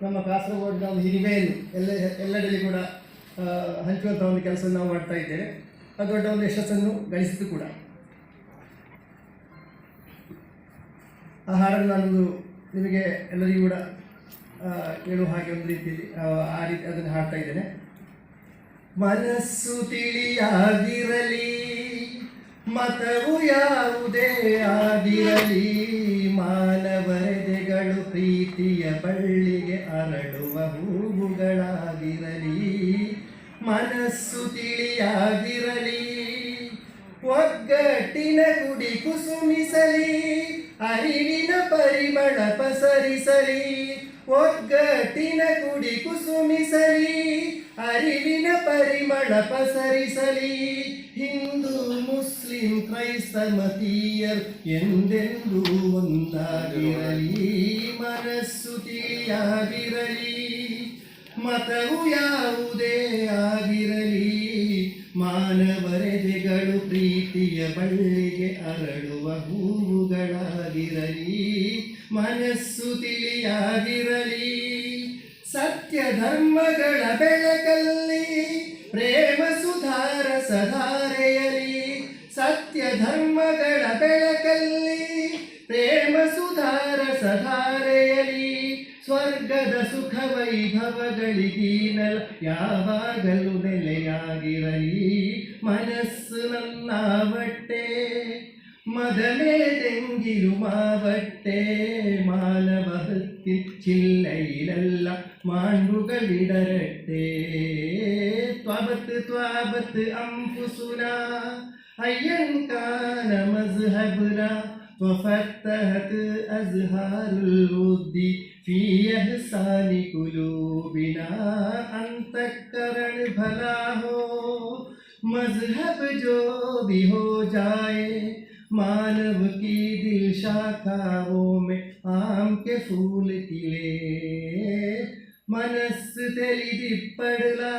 ನಮ್ಮ ಕಾಸರಗೋಡಿನ ಒಂದು ಹಿರಿಮೆಯನ್ನು ಎಲ್ಲ ಎಲ್ಲೆಡೆಯಲ್ಲಿ ಕೂಡ ಹಂಚುವಂಥ ಒಂದು ಕೆಲಸವನ್ನು ನಾವು ಮಾಡ್ತಾ ಇದ್ದೇವೆ. ಅದು ದೊಡ್ಡ ಒಂದು ಯಶಸ್ಸನ್ನು ಗಳಿಸಿತು ಕೂಡ. ಆ ಹಾಡನ್ನು ನಾನು ನಿಮಗೆ ಎಲ್ಲರಿಗೂ ಕೂಡ ಹೇಳುವ ಹಾಗೆ ಒಂದು ರೀತಿಯಲ್ಲಿ ಆ, ರೀತಿ ಅದನ್ನು ಹಾಡ್ತಾ ಇದ್ದೇನೆ. ಮನಸ್ಸು ತಿಳಿಯಾಗಿರಲಿ ಮತವು ಯಾವುದೇ ಆಗಿರಲಿ ಮಾನವರೆದೆಗಳು ಪ್ರೀತಿಯ ಬಳ್ಳಿಗೆ ಅರಳುವ ಹೂವುಗಳಾಗಿರಲಿ, ಮನಸ್ಸು ತಿಳಿಯಾಗಿರಲಿ, ಒಗ್ಗಟ್ಟಿನ ಗುಡಿ ಕುಸುಮಿಸಲಿ, ಅರಿವಿನ ಪರಿಮಳ ಪಸರಿಸಲಿ, ಒಗ್ಗಟ್ಟಿನ ಗುಡಿ ಕುಸುಮಿಸಲಿ ಅರಿವಿನ ಪರಿಮಳ ಪಸರಿಸಲಿ. ಹಿಂದೂ ಮುಸ್ಲಿಂ ಕ್ರೈಸ್ತಮತೀಯರು ಎಂದೆಂದೂ ಒಂದಾಗಿರಲಿ. ಮನಸ್ಸು ತಿಳಿಯಾಗಿರಲಿ ಮತವು ಯಾವುದೇ ಆಗಿರಲಿ. ಮಾನವರೆದೆಗಳು ಪ್ರೀತಿಯ ಬಳ್ಳಿಗೆ ಅರಳುವ ಹೂವುಗಳಾಗಿರಲಿ. ಮನಸ್ಸು ತಿಳಿಯಾಗಿರಲಿ ಧರ್ಮಗಳ ಬೆಳಕಲ್ಲಿ ಪ್ರೇಮ ಸುಧಾರ ಸಧಾರೆಯಲಿ. ಸತ್ಯ ಧರ್ಮಗಳ ಬೆಳಕಲ್ಲಿ ಪ್ರೇಮ ಸುಧಾರ ಸಧಾರೆಯಲಿ. ಸ್ವರ್ಗದ ಸುಖ ವೈಭವಗಳಿಗೀನಲ ಯಾವಾಗಲೂ ನೆಲೆಯಾಗಿರಲಿ. ಮನಸ್ಸು ನನ್ನ ಬಟ್ಟೆ. മതമേതെങ്കിലുമാവട്ടെ മാനവഹത്തിൽ ചില്ലയിലല്ല മാണ്ടുകൾ ഇടരട്ടെ. ത്വബത്ത് ത്വബത്ത് അംഫുസുന അയ്യൻ കാന മസ്ഹബുന وفتحت أزهار الود في إحسان قلوبنا أنت करण भला मानव की दिल शाखाओं में आम के फूल खिले। మనస్సు తెలిదిప్పడులా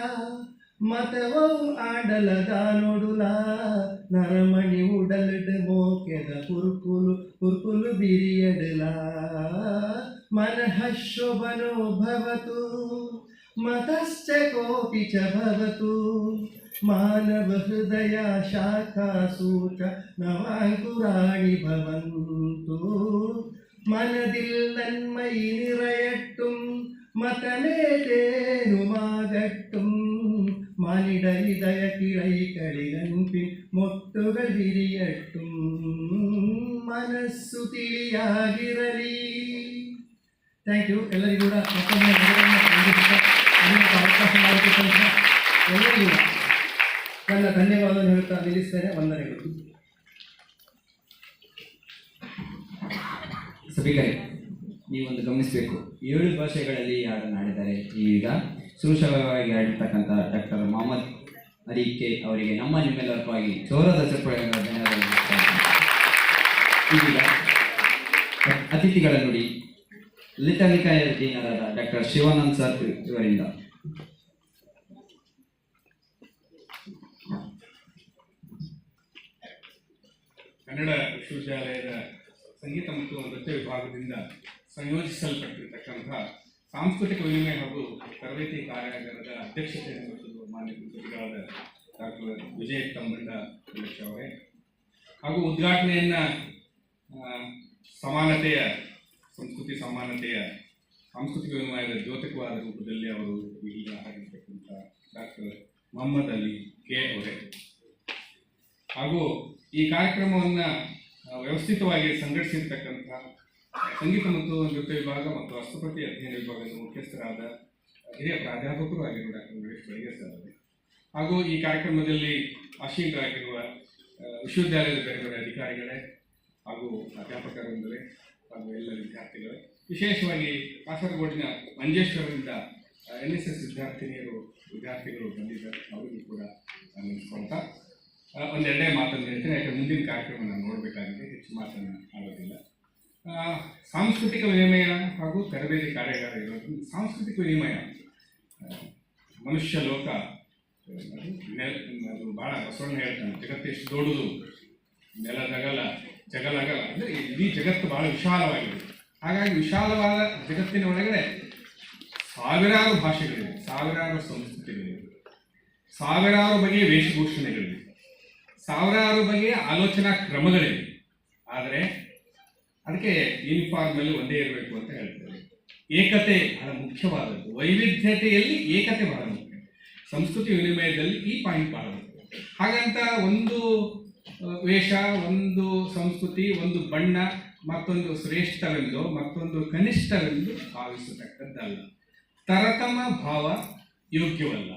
మతవం ఆడల దానుడులా నరమణి ఉడలడు మోకెద కురుకులు కురుకులు బిరియడులా మనః శోభనో భవతు మతశ్చ కోపి చ భవతు मानवहृदया शाखासूच नवाङ्कुराणि ഭവന്തു. മനതിൽ നന്മയി നിറയട്ടും മതനേതേനുമാകട്ടും മനിട ഹൃദയ കിളൈകളിലൻ മൊട്ടുകൾ വിരിയട്ടും. മനസ്സു തിരിയാകിരലി താങ്ക് യു എല്ലാവരും കൂടെ എല്ലാവരും കൂടെ. ನನ್ನ ಧನ್ಯವಾದವನ್ನು ಹೇಳ್ತಾ ನಿಲ್ಲಿಸ್ತೇನೆ. ವಂದನೆಗಳು. ಸಭಿಕರೇ, ನೀವೊಂದು ಗಮನಿಸಬೇಕು. ಏಳು ಭಾಷೆಗಳಲ್ಲಿ ಹಾಡನ್ನು ಹಾಡಿದ್ದಾರೆ ಈಗ. ಸುಶ್ರವವಾಗಿ ಹಾಡಿರ್ತಕ್ಕಂಥ ಡಾಕ್ಟರ್ ಮೊಹಮ್ಮದ್ ಅರಿಕೆ ಅವರಿಗೆ ನಮ್ಮ ನಿಮ್ಮೆಲ್ಲರ ಪರವಾಗಿ ಜೋರಾದ ಈಗ ಅತಿಥಿಗಳ ನುಡಿ. ಲಲಿತನಿಕಾಯ ಡೀನರಾದ ಡಾಕ್ಟರ್ ಶಿವಾನಂದ್ ಸರ್ ಇವರಿಂದ. ಕನ್ನಡ ವಿಶ್ವವಿದ್ಯಾಲಯದ ಸಂಗೀತ ಮತ್ತು ನೃತ್ಯ ವಿಭಾಗದಿಂದ ಸಂಯೋಜಿಸಲ್ಪಟ್ಟಿರ್ತಕ್ಕಂಥ ಸಾಂಸ್ಕೃತಿಕ ವಿನಿಮಯ ಹಾಗೂ ತರಬೇತಿ ಕಾರ್ಯಾಗಾರದ ಅಧ್ಯಕ್ಷತೆಯನ್ನು ವಹಿಸಿರುವ ಮಾನ್ಯ ಕುಟುಂಬಗಳಾದ ಡಾಕ್ಟರ್ ವಿಜಯ್ ತಮ್ಮಂಡ ಅಧ್ಯಕ್ಷ ಅವರೇ. ಹಾಗೂ ಉದ್ಘಾಟನೆಯನ್ನು ಸಮಾನತೆಯ, ಸಂಸ್ಕೃತಿ ಸಮಾನತೆಯ, ಸಾಂಸ್ಕೃತಿಕ ವಿನಿಮಯದ ದ್ಯೋತಕವಾದ ರೂಪದಲ್ಲಿ ಅವರು ಈಗ ಆಗಿರ್ತಕ್ಕಂಥ ಡಾಕ್ಟರ್ ಮೊಹಮ್ಮದ್ ಅಲಿ ಕೆ ಅವರೇ. ಹಾಗೂ ಈ ಕಾರ್ಯಕ್ರಮವನ್ನು ವ್ಯವಸ್ಥಿತವಾಗಿ ಸಂಘಟಿಸಿರ್ತಕ್ಕಂಥ ಸಂಗೀತ ಮತ್ತು ನೃತ್ಯ ವಿಭಾಗ ಮತ್ತು ರಾಷ್ಟ್ರಪತಿ ಅಧ್ಯಯನ ವಿಭಾಗದ ಮುಖ್ಯಸ್ಥರಾದ ಹಿರಿಯ ಪ್ರಾಧ್ಯಾಪಕರು ಆಗಿರುವ ಡಾಕ್ಟರ್ ಗಣೇಶ್ ಬೆಳಗ್ಗೆ ಸರ್ ಹಾಗೂ ಈ ಕಾರ್ಯಕ್ರಮದಲ್ಲಿ ಆಶೀಲರಾಗಿರುವ ವಿಶ್ವವಿದ್ಯಾಲಯದ ಬೇರೆ ಬೇರೆ ಅಧಿಕಾರಿಗಳೇ ಹಾಗೂ ಅಧ್ಯಾಪಕರಿಂದಲೇ ಹಾಗೂ ಎಲ್ಲ ವಿದ್ಯಾರ್ಥಿಗಳೇ ವಿಶೇಷವಾಗಿ ಕಾಸರಗೋಡಿನ ಮಂಜೇಶ್ವರದಿಂದ ಎನ್ ಎಸ್ ಎಸ್ ವಿದ್ಯಾರ್ಥಿನಿಯರು ವಿದ್ಯಾರ್ಥಿಗಳು ಬಂದಿದ್ದಾರೆ. ಅವರಿಗೂ ಕೂಡ ಆ, ಒಂದೆರಡೇ ಮಾತನ್ನು ಹೇಳ್ತೇನೆ, ಯಾಕಂದ್ರೆ ಮುಂದಿನ ಕಾರ್ಯಕ್ರಮ ನಾನು ನೋಡಬೇಕಾಗಿದೆ ಹೆಚ್ಚು ಮಾತನ್ನು ಆಗೋದಿಲ್ಲ ಸಾಂಸ್ಕೃತಿಕ ವಿನಿಮಯ ಹಾಗೂ ತರಬೇತಿ ಕಾರ್ಯಾಗಾರ ಇರೋದು ಸಾಂಸ್ಕೃತಿಕ ವಿನಿಮಯ. ಮನುಷ್ಯ ಲೋಕ ಅದು ಭಾಳ ಬಸವಣ್ಣ ಹೇಳ್ತಾನೆ ಜಗತ್ತೆಷ್ಟು ದೊಡ್ಡದು. ನೆಲದಗಲ ಜಗಲಗಲ ಅಂದರೆ ಇಡೀ ಜಗತ್ತು ಭಾಳ ವಿಶಾಲವಾಗಿದೆ. ಹಾಗಾಗಿ ವಿಶಾಲವಾದ ಜಗತ್ತಿನ ಒಳಗಡೆ ಸಾವಿರಾರು ಭಾಷೆಗಳಿವೆ, ಸಾವಿರಾರು ಸಂಸ್ಕೃತಿಗಳಿವೆ, ಸಾವಿರಾರು ಬಗೆಯ ವೇಷಭೂಷಣಗಳಿವೆ. ಸಾವಿರಾರು ಬಗೆಯ ಆಲೋಚನಾ ಕ್ರಮಗಳಿವೆ. ಆದರೆ ಅದಕ್ಕೆ ಯೂನಿಫಾರ್ಮಲ್ಲಿ ಒಂದೇ ಇರಬೇಕು ಅಂತ ಹೇಳ್ತೇವೆ ಏಕತೆ ಬಹಳ ಮುಖ್ಯವಾದದ್ದು. ವೈವಿಧ್ಯತೆಯಲ್ಲಿ ಏಕತೆ ಬಹಳ ಮುಖ್ಯ. ಸಂಸ್ಕೃತಿ ವಿನಿಮಯದಲ್ಲಿ ಈ ಪಾಯಿಂಟ್ ಬಹಳ ಮುಖ್ಯ. ಹಾಗಂತ ಒಂದು ವೇಷ, ಒಂದು ಸಂಸ್ಕೃತಿ, ಒಂದು ಬಣ್ಣ, ಮತ್ತೊಂದು ಶ್ರೇಷ್ಠವೆಂದು, ಮತ್ತೊಂದು ಕನಿಷ್ಠವೆಂದು ಭಾವಿಸತಕ್ಕದ್ದಲ್ಲ. ತರತಮ ಭಾವ ಯೋಗ್ಯವಲ್ಲ.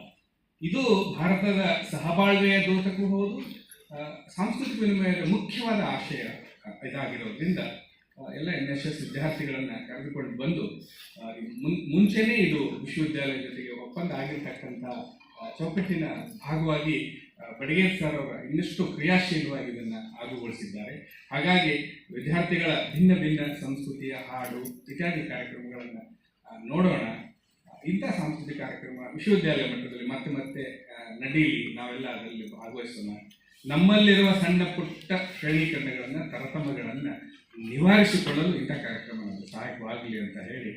ಇದು ಭಾರತದ ಸಹಬಾಳ್ವೆಯ ದೋಷಕ್ಕೂ ಹೌದು ಸಾಂಸ್ಕೃತಿಕ ವಿನಿಮಯದ ಮುಖ್ಯವಾದ ಆಶಯ ಇದಾಗಿರೋದ್ರಿಂದ ಎಲ್ಲ ಎನ್ ಎಸ್ ಎಸ್ ವಿದ್ಯಾರ್ಥಿಗಳನ್ನು ಕರೆದುಕೊಂಡು ಬಂದು ಮುಂಚೆನೆ ಇದು ವಿಶ್ವವಿದ್ಯಾಲಯ ಜೊತೆಗೆ ಒಪ್ಪಂದ ಆಗಿರ್ತಕ್ಕಂಥ ಚೌಕಟ್ಟಿನ ಭಾಗವಾಗಿ ಬಡಗೇರ್ ಸರ್ ಅವರ ಇನ್ನಷ್ಟು ಕ್ರಿಯಾಶೀಲವಾಗಿ ಇದನ್ನು ಆಗುಗೊಳಿಸಿದ್ದಾರೆ. ಹಾಗಾಗಿ ವಿದ್ಯಾರ್ಥಿಗಳ ಭಿನ್ನ ಭಿನ್ನ ಸಂಸ್ಕೃತಿಯ ಹಾಡು, ಇತ್ಯಾದಿ ಕಾರ್ಯಕ್ರಮಗಳನ್ನು ನೋಡೋಣ. ಇಂಥ ಸಾಂಸ್ಕೃತಿಕ ಕಾರ್ಯಕ್ರಮ ವಿಶ್ವವಿದ್ಯಾಲಯ ಮಟ್ಟದಲ್ಲಿ ಮತ್ತೆ ಮತ್ತೆ ನಡೀಲಿ ನಾವೆಲ್ಲ ಅದರಲ್ಲಿ ಭಾಗವಹಿಸೋಣ. ನಮ್ಮಲ್ಲಿರುವ ಸಣ್ಣ ಪುಟ್ಟ ಶ್ರೇಣೀಕರಣಗಳನ್ನು ತರತಮಗಳನ್ನು ನಿವಾರಿಸಿಕೊಳ್ಳಲು ಇಂಥ ಕಾರ್ಯಕ್ರಮ ನಮಗೆ ಸಹಾಯಕವಾಗಲಿ ಅಂತ ಹೇಳಿ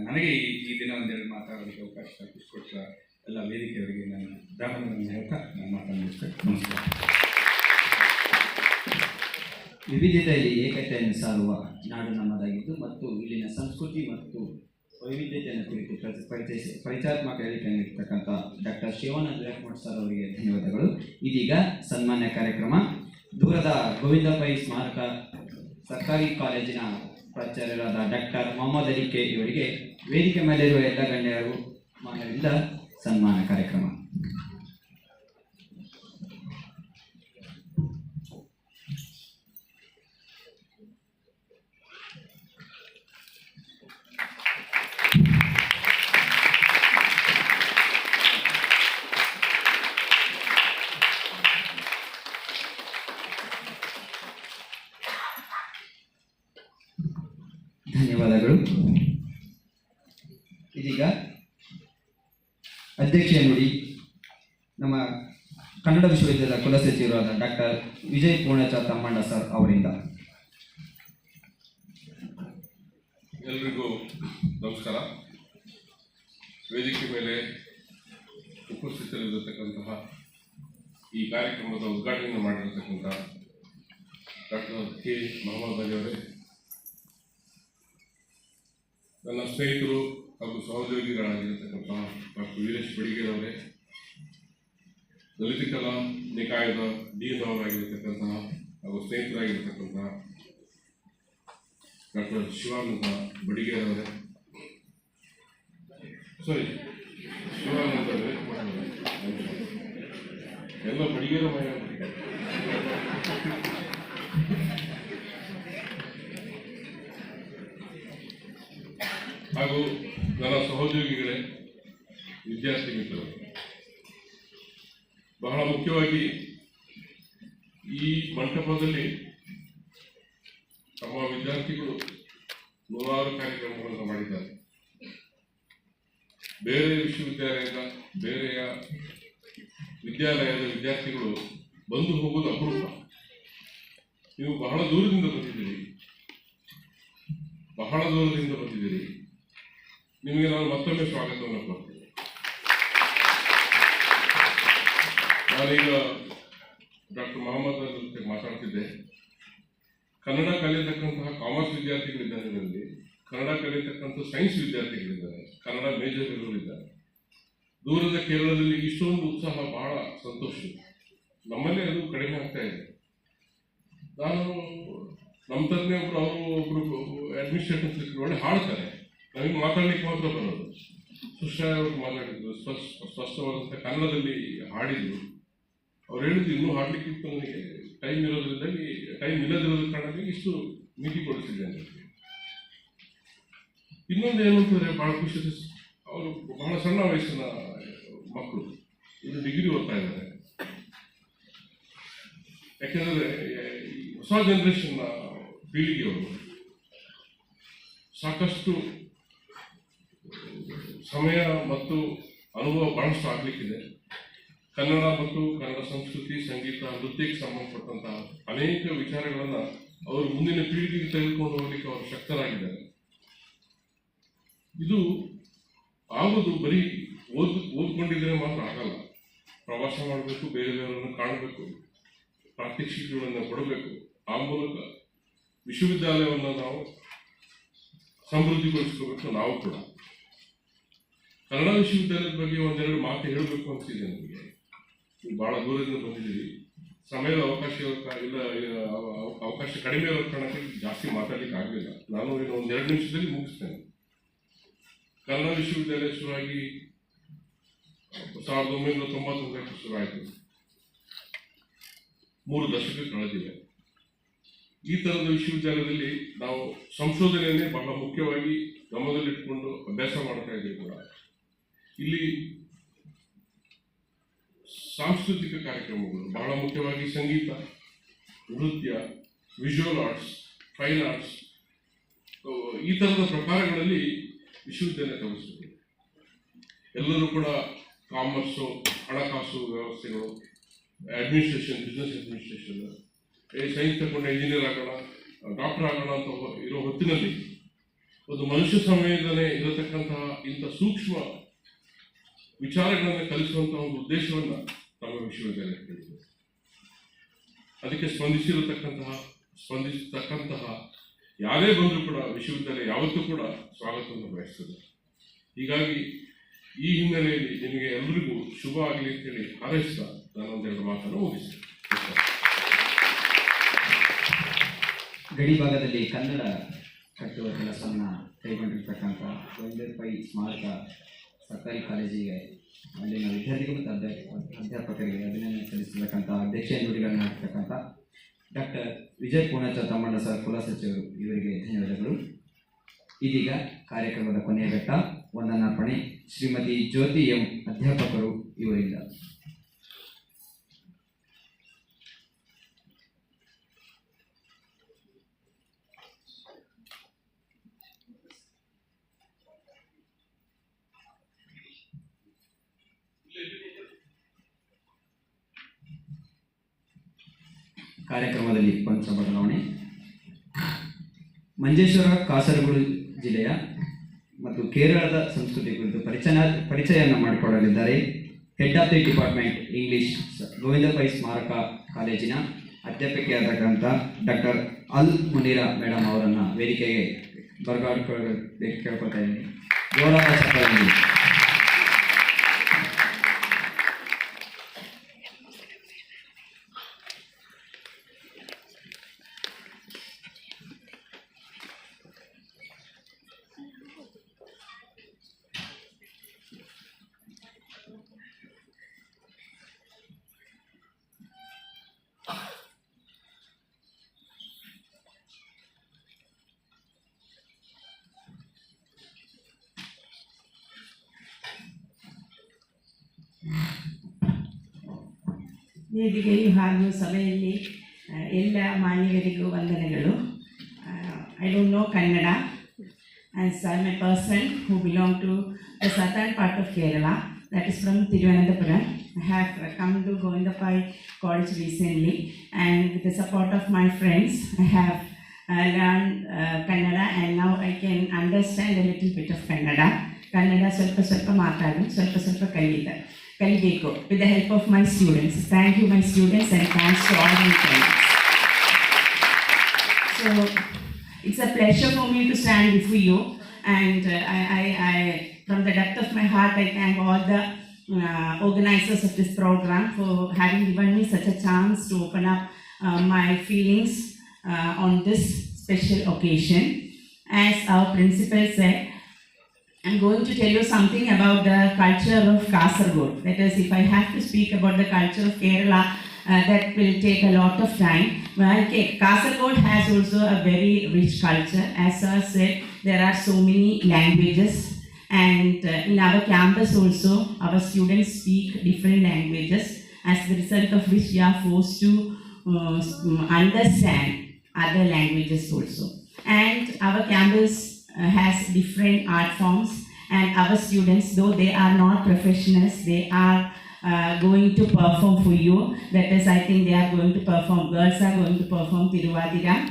ನನಗೆ ಈ ದಿನ ಒಂದೆರಡು ಮಾತಾಡೋದಕ್ಕೆ ಅವಕಾಶ ಕಲ್ಪಿಸಿಕೊಟ್ಟ ಎಲ್ಲ ವೇದಿಕೆಯವರಿಗೆ ನನ್ನ ಧರ್ಮಗಳನ್ನು ಹೇಳ್ತಾ ನಾನು ಮಾತನಾಡಿಸ್ತೇನೆ ನಮಸ್ಕಾರ. ವಿವಿಧತೆಯಲ್ಲಿ ಏಕತೆಯನ್ನು ಸಾರುವ ನಾಡು ನಮ್ಮದಾಗಿದ್ದು ಮತ್ತು ಇಲ್ಲಿನ ಸಂಸ್ಕೃತಿ ಮತ್ತು ವೈವಿಧ್ಯತೆಯನ್ನು ಕುರಿತು ಪರಿಚಯಿಸಿ ಪರಿಚಯಾತ್ಮಕ ಹೇಳಿಕೆ ನೀಡಿರ್ತಕ್ಕಂಥ ಡಾಕ್ಟರ್ ಶಿವಾನಂದ ರೇಖಮಠ್ ಸರ್ ಅವರಿಗೆ ಧನ್ಯವಾದಗಳು. ಇದೀಗ ಸನ್ಮಾನ್ಯ ಕಾರ್ಯಕ್ರಮ. ದೂರದ ಗೋವಿಂದ ಪೈ ಸ್ಮಾರಕ ಸರ್ಕಾರಿ ಕಾಲೇಜಿನ ಪ್ರಾಚಾರ್ಯರಾದ ಡಾಕ್ಟರ್ ಮೊಹಮ್ಮದ್ ಅಲಿ ಕೆ ಇವರಿಗೆ ವೇದಿಕೆ ಮೇಲಿರುವ ಎಲ್ಲ ಗಣ್ಯರು ಮಾನವರಿಂದ ಸನ್ಮಾನ ಕಾರ್ಯಕ್ರಮ. ಧನ್ಯವಾದಗಳು. ಇದೀಗ ಅಧ್ಯಕ್ಷೀಯ ನುಡಿ ನಮ್ಮ ಕನ್ನಡ ವಿಶ್ವವಿದ್ಯಾಲಯ ಕುಲಸಚಿವರಾದ ಡಾಕ್ಟರ್ ವಿಜಯ್ ಪೂರ್ಣಚ ತಮ್ಮಣ್ಣ ಸರ್ ಅವರಿಂದ. ಎಲ್ರಿಗೂ ನಮಸ್ಕಾರ. ವೇದಿಕೆ ಮೇಲೆ ಉಪಸ್ಥಿತರಿರತಕ್ಕಂತಹ ಈ ಕಾರ್ಯಕ್ರಮದ ಉದ್ಘಾಟನೆಯನ್ನು ಮಾಡಿರತಕ್ಕಂಥ ಡಾಕ್ಟರ್ ಕೆ. ಮೊಹಮ್ಮದ್ ಅಲಿ ಅವರೇ ನನ್ನ ಸ್ನೇಹಿತರು ಹಾಗೂ ಸಹೋದ್ಯೋಗಿಗಳಾಗಿರತಕ್ಕಂಥ ಡಾಕ್ಟರ್ ವೀರೇಶ್ ಅವರೇ ದಲಿತ ಕಲಾ ನಿಕಾಯದ ಡೀನ್ ಅವರಾಗಿರ್ತಕ್ಕಂತಹ ಹಾಗೂ ಸ್ನೇಹಿತರಾಗಿರ್ತಕ್ಕಂತಹ ಡಾಕ್ಟರ್ ಶಿವಾನಂದ ಬಡಿಗೇರ್ ಅವರೇ ಸಾರಿ ಶಿವಾನಂದ ಅವರೇ. ಎಲ್ಲ ಬಡಿಗೇರ ಮಯ ಹಾಗೂ ನನ್ನ ಸಹೋದ್ಯೋಗಿಗಳೇ, ವಿದ್ಯಾರ್ಥಿ ಮಿತ್ರರು, ಬಹಳ ಮುಖ್ಯವಾಗಿ ಈ ಮಂಟಪದಲ್ಲಿ ತಮ್ಮ ವಿದ್ಯಾರ್ಥಿಗಳು ನೂರಾರು ಕಾರ್ಯಕ್ರಮಗಳನ್ನು ಮಾಡಿದ್ದಾರೆ. ಬೇರೆ ವಿಶ್ವವಿದ್ಯಾಲಯದ ಬೇರೆಯ ವಿದ್ಯಾಲಯದ ವಿದ್ಯಾರ್ಥಿಗಳು ಬಂದು ಹೋಗುವುದು ಅಪರೂಪ. ನೀವು ಬಹಳ ದೂರದಿಂದ ಬಂದಿದ್ದೀರಿ. ಬಹಳ ದೂರದಿಂದ ಬಂದಿದ್ದೀರಿ. ನಿಮಗೆ ನಾನು ಮತ್ತೊಮ್ಮೆ ಸ್ವಾಗತವನ್ನು ಕೊಡ್ತೇನೆ. ನಾನೀಗ ಡಾಕ್ಟರ್ ಮೊಹಮ್ಮದ್ ಅವರ ಜೊತೆ ಮಾತಾಡ್ತಿದ್ದೆ. ಕನ್ನಡ ಕಲಿಯತಕ್ಕಂತಹ ಕಾಮರ್ಸ್ ವಿದ್ಯಾರ್ಥಿಗಳಿದ್ದಾರೆ ಇದರಲ್ಲಿ ಕನ್ನಡ ಕಲಿಯತಕ್ಕಂಥ ಸೈನ್ಸ್ ವಿದ್ಯಾರ್ಥಿಗಳಿದ್ದಾರೆ. ಕನ್ನಡ ಮೇಜರ್ ಇರೋರಿದ್ದಾರೆ. ದೂರದ ಕೇರಳದಲ್ಲಿ ಇಷ್ಟೊಂದು ಉತ್ಸಾಹ ಬಹಳ ಸಂತೋಷ. ನಮ್ಮಲ್ಲೇ ಅದು ಕಡಿಮೆ ಆಗ್ತಾ ಇದೆ. ನಾನು ನಮ್ಮ ತಂದೆ ಒಬ್ರು, ಅವರು ಒಬ್ರು ಅಡ್ಮಿನಿಸ್ಟ್ರೇಟಿವ್ ಒಳ್ಳೆ ಹಾಡ್ತಾರೆ. ನಮಗೆ ಮಾತಾಡ್ಲಿಕ್ಕೆ ಮಾತ್ರ ಬರೋದು ಸುಶ್ರಾಯ ಅವರು ಮಾತಾಡಿದ್ರು ಸ್ಪಷ್ಟ ಸ್ಪಷ್ಟವಾದಂಥ ಕನ್ನಡದಲ್ಲಿ ಹಾಡಿದ್ರು. ಅವ್ರು ಹೇಳಿದ್ರು, ಇನ್ನೂ ಹಾಡ್ಲಿಕ್ಕಿತ್ತು ನನಗೆ. ಟೈಮ್ ಇರೋದ್ರಿಂದಾಗಿ, ಟೈಮ್ ಇಲ್ಲದಿರೋದ್ರ ಕಾರಣಕ್ಕೆ ಇಷ್ಟು ಮಿತಿ ಕೊಡಿಸಿದ್ದೇನೆ ಇನ್ನೊಂದು ಏನು ಅಂತಂದ್ರೆ ಬಹಳ ಖುಷಿ ಅವರು ಬಹಳ ಸಣ್ಣ ವಯಸ್ಸಿನ ಮಕ್ಕಳು. ಇದು ಡಿಗ್ರಿ ಓದ್ತಾ ಇದ್ದಾರೆ. ಯಾಕೆಂದರೆ ಹೊಸ ಜನ್ರೇಷನ್ನ ಪೀಳಿಗೆಯವರು ಸಾಕಷ್ಟು ಸಮಯ ಮತ್ತು ಅನುಭವ ಬಹಳಷ್ಟು ಆಗ್ಲಿಕ್ಕಿದೆ. ಕನ್ನಡ ಮತ್ತು ಕನ್ನಡ ಸಂಸ್ಕೃತಿ, ಸಂಗೀತ, ನೃತ್ಯಕ್ಕೆ ಸಂಬಂಧಪಟ್ಟಂತಹ ಅನೇಕ ವಿಚಾರಗಳನ್ನು ಅವರು ಮುಂದಿನ ಪೀಳಿಗೆಗೆ ತೆಗೆದುಕೊಂಡು ಹೋಗ್ಲಿಕ್ಕೆ ಅವರು ಶಕ್ತರಾಗಿದ್ದಾರೆ. ಇದು ಆಗೋದು ಬರೀ ಓದ್, ಓದ್ಕೊಂಡಿದ್ರೆ ಮಾತ್ರ ಆಗಲ್ಲ. ಪ್ರವಾಸ ಮಾಡಬೇಕು, ಬೇರೆ ಬೇರೆಯವರನ್ನು ಕಾಣಬೇಕು, ಪ್ರಾತ್ಯಕ್ಷಿಕೆಗಳನ್ನು ಕೊಡಬೇಕು. ಆ ಮೂಲಕ ವಿಶ್ವವಿದ್ಯಾಲಯವನ್ನು ನಾವು ಸಮೃದ್ಧಿಗೊಳಿಸ್ಕೋಬೇಕು ನಾವು ಕೂಡ. ಕನ್ನಡ ವಿಶ್ವವಿದ್ಯಾಲಯದ ಬಗ್ಗೆ ಒಂದೆರಡು ಮಾತು ಹೇಳಬೇಕು ಅನಿಸಿದೆ ನನಗೆ ಭಾಳ ದೂರದಿಂದ ಬಂದಿದ್ದೀವಿ. ಸಮಯದ ಅವಕಾಶ ಇಲ್ಲ ಇಲ್ಲ, ಅವ- ಅವ- ಅವಕಾಶ ಕಡಿಮೆ ಇರೋ ಕಾರಣಕ್ಕೆ ಜಾಸ್ತಿ ಮಾತಾಡಲಿಕ್ಕೆ ಆಗಲಿಲ್ಲ. ನಾನು ಇನ್ನು ಒಂದೆರಡು ನಿಮಿಷದಲ್ಲಿ ಮುಗಿಸ್ತೇನೆ. ಕನ್ನಡ ವಿಶ್ವವಿದ್ಯಾಲಯ ಶುರುವಾಗಿ ಸಾವಿರದ ಒಂಬೈನೂರ ತೊಂಬತ್ತೊಂದಕ್ಕೆ ಶುರುವಾಯಿತು. ಮೂರು ದಶಕ ಕಳೆದಿದೆ. ಈ ಥರದ ವಿಶ್ವವಿದ್ಯಾಲಯದಲ್ಲಿ ನಾವು ಸಂಶೋಧನೆಯನ್ನೇ ಬಹಳ ಮುಖ್ಯವಾಗಿ ಗಮನದಲ್ಲಿಟ್ಟುಕೊಂಡು ಅಭ್ಯಾಸ ಮಾಡ್ತಾ ಇದ್ದೀವಿ ಕೂಡ. ಇಲ್ಲಿ ಸಾಂಸ್ಕೃತಿಕ ಕಾರ್ಯಕ್ರಮಗಳು, ಬಹಳ ಮುಖ್ಯವಾಗಿ ಸಂಗೀತ, ನೃತ್ಯ ವಿಜುವಲ್ ಆರ್ಟ್ಸ್ ಫೈನ್ ಆರ್ಟ್ಸ್ ಈ ಥರದ ಪ್ರಕಾರಗಳಲ್ಲಿ ವಿಶ್ವವಿದ್ಯಾಲಯ ತೋರಿಸುತ್ತದೆ ಎಲ್ಲರೂ ಕೂಡ ಕಾಮರ್ಸು, ಹಣಕಾಸು ವ್ಯವಸ್ಥೆಗಳು ಅಡ್ಮಿನಿಸ್ಟ್ರೇಷನ್ ಬಿಸ್ನೆಸ್ ಅಡ್ಮಿನಿಸ್ಟ್ರೇಷನ್ ಸೈನ್ಸ್ ತಗೊಂಡು ಇಂಜಿನಿಯರ್ ಆಗೋಣ ಡಾಕ್ಟರ್ ಆಗೋಣ ಅಂತ ಇರೋ ಹೊತ್ತಿನಲ್ಲಿ ಒಂದು ಮನುಷ್ಯ ಸಂವೇದನೆ ಇರತಕ್ಕಂತಹ ಇಂಥ ಸೂಕ್ಷ್ಮ ವಿಚಾರಗಳನ್ನು ಕಲಿಸುವಂತಹ ಒಂದು ಉದ್ದೇಶವನ್ನು ನಮ್ಮ ವಿಶ್ವವಿದ್ಯಾಲಯ ಹೊಂದಿದೆ. ಅದಕ್ಕೆ ಸ್ಪಂದಿಸಿರತಕ್ಕಂತಹ, ಸ್ಪಂದಿಸತಕ್ಕಂತಹ ಯಾರೇ ಬಂದರೂ ಕೂಡ ವಿಶ್ವವಿದ್ಯಾಲಯ ಯಾವತ್ತೂ ಕೂಡ ಸ್ವಾಗತವನ್ನು ಬಯಸ್ತದೆ ಹೀಗಾಗಿ ಈ ಹಿನ್ನೆಲೆಯಲ್ಲಿ ನಿಮಗೆ ಎಲ್ರಿಗೂ ಶುಭ ಆಗಲಿ ಅಂತೇಳಿ ಹಾರೈಸ್ತಾ ನಾನು ಒಂದೆರಡು ಮಾತನ್ನು ಮುಗಿಸ್ತೇನೆ ಗಡಿ ಭಾಗದಲ್ಲಿ ಕನ್ನಡ ಕಟ್ಟುವ ಕೆಲಸವನ್ನು ಕೈಗೊಂಡಿರ್ತಕ್ಕಂಥ ಪೈ ಸ್ಮಾರಕ ಸರ್ಕಾರಿ ಕಾಲೇಜಿಗೆ ಅಲ್ಲಿನ ವಿದ್ಯಾರ್ಥಿಗಳು ಮತ್ತು ಅಧ್ಯಾಪ ಅಧ್ಯಾಪಕರಿಗೆ ಅಭಿನಂದನೆ ಸಲ್ಲಿಸತಕ್ಕಂಥ ಅಧ್ಯಕ್ಷೀಯ ನುಡಿಗಳನ್ನು ಹಾಕ್ತಕ್ಕಂಥ ಡಾಕ್ಟರ್ ವಿಜಯ್ ಪೂರ್ಣಚ ತಮ್ಮಣ್ಣ ಸರ್ ಕುಲಸಚಿವರು ಇವರಿಗೆ ಧನ್ಯವಾದಗಳು. ಇದೀಗ ಕಾರ್ಯಕ್ರಮದ ಕೊನೆಯ ಘಟ್ಟ. ವಂದನಾರ್ಪಣೆ. ಶ್ರೀಮತಿ ಜ್ಯೋತಿ ಎಂ ಅಧ್ಯಾಪಕರು ಇವರಿಂದ ಕಾರ್ಯಕ್ರಮದಲ್ಲಿ ಪಂಚ ಬದಲಾವಣೆ ಮಂಜೇಶ್ವರ ಕಾಸರಗೋಡು ಜಿಲ್ಲೆಯ ಮತ್ತು ಕೇರಳದ ಸಂಸ್ಕೃತಿ ಕುರಿತು ಪರಿಚಯ ಪರಿಚಯವನ್ನು ಮಾಡಿಕೊಡಲಿದ್ದಾರೆ head of the department English Govinda Pai ಸ್ಮಾರಕ ಕಾಲೇಜಿನ ಅಧ್ಯಾಪಕಿಯಾದಕ್ಕಂಥ ಡಾಕ್ಟರ್ ಅಲ್ ಮುನೀರಾ ಮೇಡಮ್ ಅವರನ್ನು ವೇದಿಕೆಗೆ ಬರ್ಗಾಡ್ಕೊಳ್ಳಬೇಕು ಕೇಳ್ಕೊಳ್ತಾ ಇದ್ದೀನಿ. ಗೌರವ ವೇದಿಕೆಯು ಹಾಗೂ ಸಭೆಯಲ್ಲಿ ಆ, ಎಲ್ಲ ಮಾನ್ಯವರಿಗೂ ವಂದನೆಗಳು I don't know Kannada as I am a person who belong to the southern part of Kerala that is from Thiruvananthapuram I have come to Govindapai college recently and with the support of my friends I have learn Kannada and now I can understand a little bit of Kannada Kannada ಸ್ವಲ್ಪ ಸ್ವಲ್ಪ ಮಾತಾಡಿ ಸ್ವಲ್ಪ ಸ್ವಲ್ಪ ಕಲಿತಾರೆ ಕಲಿಬೇಕು with the help of my students thank you my students and thanks to all my friends so it's a pleasure for me to stand before you and uh, I, I, I, from the depth of my heart, I thank all the uh, organizers of this program for having given me such a chance to open up uh, my feelings uh, on this special occasion. As our principal said, I'm going to tell you something about the culture of Kasargod. That is, if I have to speak about the culture of Kerala, uh, that will take a lot of time. Well, Kasargod has also a very rich culture. As I said, there are so many languages, and uh, in our campus also, our students speak different languages. As the result of which we are forced to uh, understand other languages also. And our campus has different art forms and our students though they are not professionals they are uh, going to perform for you that is i think they are going to perform girls are going to perform tiruvadira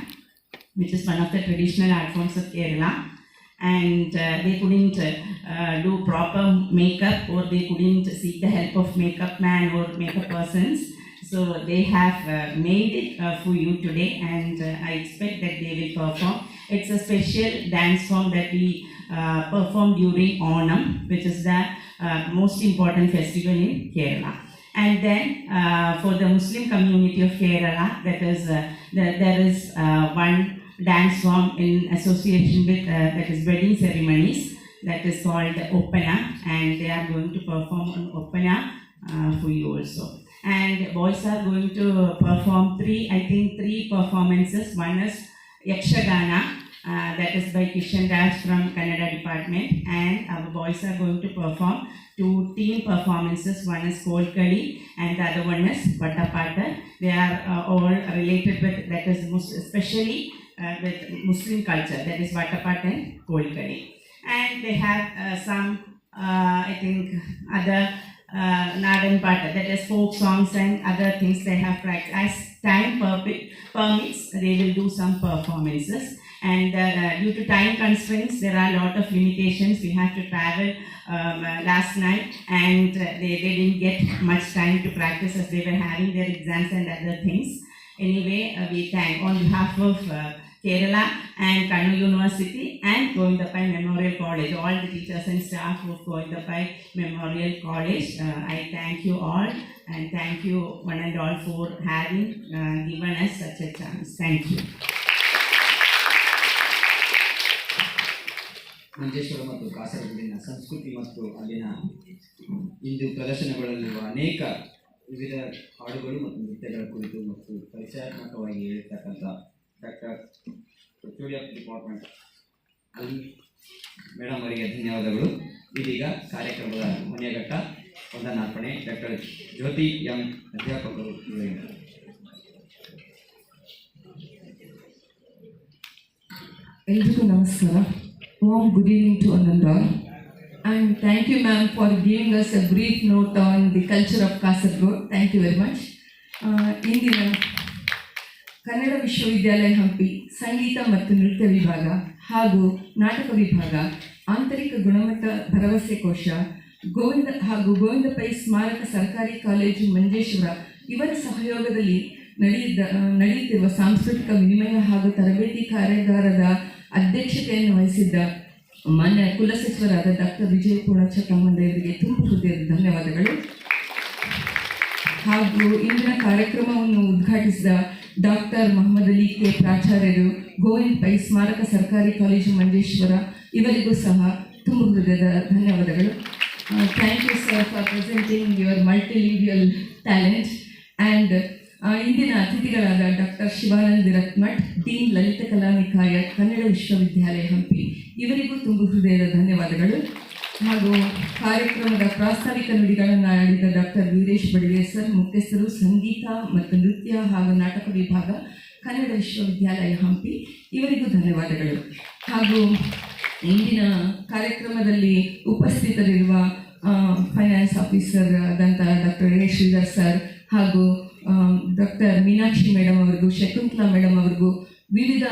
which is one of the traditional art forms of kerala and uh, they couldn't uh, do proper makeup or they couldn't seek the help of makeup man or makeup persons. So they have uh, made it uh, for you today and uh, I expect that they will perform. It's a special dance form that we uh, perform during Onam, which is the uh, most important festival in Kerala. And then uh, for the Muslim community of Kerala, that is, uh, the, there is uh, one dance form in association with uh, that is wedding ceremonies that is called the Opana, and they are going to perform an Opana uh, for you also. And boys are going to perform three, I think, three performances. One is Yakshagana, uh, that is by Kishan Das from Kannada department, and our boys are going to perform two team performances. One is Kolkali, and the other one is Vattapata. They are uh, all related with that is especially uh, with Muslim culture. That is Vattapat and Kolkali, and they have uh, some uh, I think other uh, Nadan that is folk songs and other things they have practiced. As time permits, they will do some performances. And uh, due to time constraints, there are a lot of limitations. We have to travel um, uh, last night and uh, they, they didn't get much time to practice as they were having their exams and other things. Anyway, uh, we thank on behalf of uh, Kerala and Kanu University and Govindapai Memorial College, all the teachers and staff of Govindapai Memorial College. Uh, I thank you all and thank you one and all for having uh, given us such a chance. Thank you. Manjeshwar ಮತ್ತು ಕಾಸರಗೋಡಿನ ಸಂಸ್ಕೃತಿ ಮತ್ತು ಅಲ್ಲಿನ ಇಂದು ಪ್ರದರ್ಶನಗೊಳ್ಳಲಿರುವ ಅನೇಕ ವಿವಿಧ ಹಾಡುಗಳು ಮತ್ತು ನೃತ್ಯಗಳ ಕುರಿತು ಮತ್ತು ಪರಿಚಯಾತ್ಮಕವಾಗಿ ಹೇಳಿರ್ತಕ್ಕಂಥ ಡಾಕ್ಟರ್ ಪೆಟ್ರೋಲಿಯಂ ಡಿಪಾರ್ಟ್ಮೆಂಟ್ ಅಲ್ಲಿ ಮೇಡಮ್ ಅವರಿಗೆ ಧನ್ಯವಾದಗಳು. ಇದೀಗ ಕಾರ್ಯಕ್ರಮದ ಕೊನೆಯ ಘಟ್ಟ. ವಂದನಾರ್ಪಣೆ. ಡಾಕ್ಟರ್ ಜ್ಯೋತಿ ಎಂ ಅಧ್ಯಾಪಕರು ಇವರಿಂದ ಎಲ್ರಿಗೂ ನಮಸ್ಕಾರ. Warm good evening to one and all and thank you ma'am for giving us a brief note on the culture of Kasaragod thank you very much ಇಂದಿನ ಕನ್ನಡ ವಿಶ್ವವಿದ್ಯಾಲಯ ಹಂಪಿ, ಸಂಗೀತ ಮತ್ತು ನೃತ್ಯ ವಿಭಾಗ ಹಾಗೂ ನಾಟಕ ವಿಭಾಗ, ಆಂತರಿಕ ಗುಣಮಟ್ಟ ಭರವಸೆ ಕೋಶ, ಗೋವಿಂದ ಹಾಗೂ ಗೋವಿಂದ ಪೈ ಸ್ಮಾರಕ ಸರ್ಕಾರಿ ಕಾಲೇಜು ಮಂಜೇಶ್ವರ ಇವರ ಸಹಯೋಗದಲ್ಲಿ ನಡೆಯಿದ್ದ ನಡೆಯುತ್ತಿರುವ ಸಾಂಸ್ಕೃತಿಕ ವಿನಿಮಯ ಹಾಗೂ ತರಬೇತಿ ಕಾರ್ಯಾಗಾರದ ಅಧ್ಯಕ್ಷತೆಯನ್ನು ವಹಿಸಿದ್ದ ಮಾನ್ಯ ಕುಲಸಚಿವರಾದ ಡಾಕ್ಟರ್ ವಿಜಯ ಪೂರ್ಣಚಟ್ಟಮ್ಮದೇವರಿಗೆ ತುಂಬ ಹೃದಯದ ಧನ್ಯವಾದಗಳು. ಹಾಗೂ ಇಂದಿನ ಕಾರ್ಯಕ್ರಮವನ್ನು ಉದ್ಘಾಟಿಸಿದ ಡಾಕ್ಟರ್ ಮೊಹಮ್ಮದ್ ಅಲಿ ಕೆ ಪ್ರಾಚಾರ್ಯರು, ಗೋವಿಂದ್ ಪೈ ಸ್ಮಾರಕ ಸರ್ಕಾರಿ ಕಾಲೇಜು ಮಂಜೇಶ್ವರ, ಇವರಿಗೂ ಸಹ ತುಂಬ ಹೃದಯದ ಧನ್ಯವಾದಗಳು. Thank you sir for presenting your multilevel talent and ಇಂದಿನ ಅತಿಥಿಗಳಾದ ಡಾಕ್ಟರ್ ಶಿವಾನಂದ ರತ್ಮಠ್, ಡೀನ್ ಲಲಿತ ಕಲಾ ನಿಕಾಯ, ಕನ್ನಡ ವಿಶ್ವವಿದ್ಯಾಲಯ ಹಂಪಿ, ಇವರಿಗೂ ತುಂಬ ಹೃದಯದ ಧನ್ಯವಾದಗಳು. ಹಾಗೂ ಕಾರ್ಯಕ್ರಮದ ಪ್ರಾಸ್ತಾವಿಕ ನುಡಿಗಳನ್ನು ಆಡಿದ ಡಾಕ್ಟರ್ ವೀರೇಶ್ ಬಡಿಗೆ ಸರ್ ಮುಖ್ಯಸ್ಥರು ಸಂಗೀತ ಮತ್ತು ನೃತ್ಯ ಹಾಗೂ ನಾಟಕ ವಿಭಾಗ, ಕನ್ನಡ ವಿಶ್ವವಿದ್ಯಾಲಯ ಹಂಪಿ. ಇವರಿಗೂ ಧನ್ಯವಾದಗಳು. ಹಾಗೂ ಇಂದಿನ ಕಾರ್ಯಕ್ರಮದಲ್ಲಿ ಉಪಸ್ಥಿತರಿರುವ ಫೈನಾನ್ಸ್ ಆಫೀಸರ್ ಆದಂತಹ ಡಾಕ್ಟರ್ ಎ. ಶ್ರೀಧರ್ ಸರ್ ಹಾಗೂ ಡಾಕ್ಟರ್ ಮೀನಾಕ್ಷಿ ಮೇಡಮ್ ಅವರಿಗೂ, ಶಕುಂತಲಾ ಮೇಡಮ್ ಅವರಿಗೂ, ವಿವಿಧ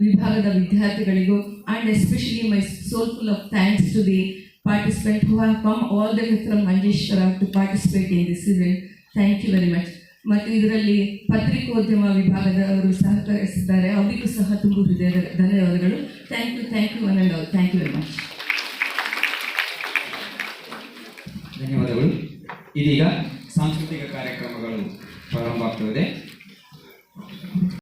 ವಿಭಾಗದ ವಿದ್ಯಾರ್ಥಿಗಳಿಗೂ and especially my soulful of thanks to the participant who have come, all the way from Manjeshwara to participate in this event. Thank you very much. ಮತ್ತು ಇದರಲ್ಲಿ ಪತ್ರಿಕೋದ್ಯಮ ವಿಭಾಗದವರು ಸಹಕರಿಸಿದ್ದಾರೆ. ಅವರಿಗೂ ಸಹ ತುಂಬ ಹೃದಯದ ಧನ್ಯವಾದಗಳು. Thank you thank you one and all thank you very much ಧನ್ಯವಾದಗಳು. ಇದೀಗ ಸಾಂಸ್ಕೃತಿಕ ಕಾರ್ಯಕ್ರಮಗಳು ಪ್ರಾರಂಭ ಆಗ್ತದೆ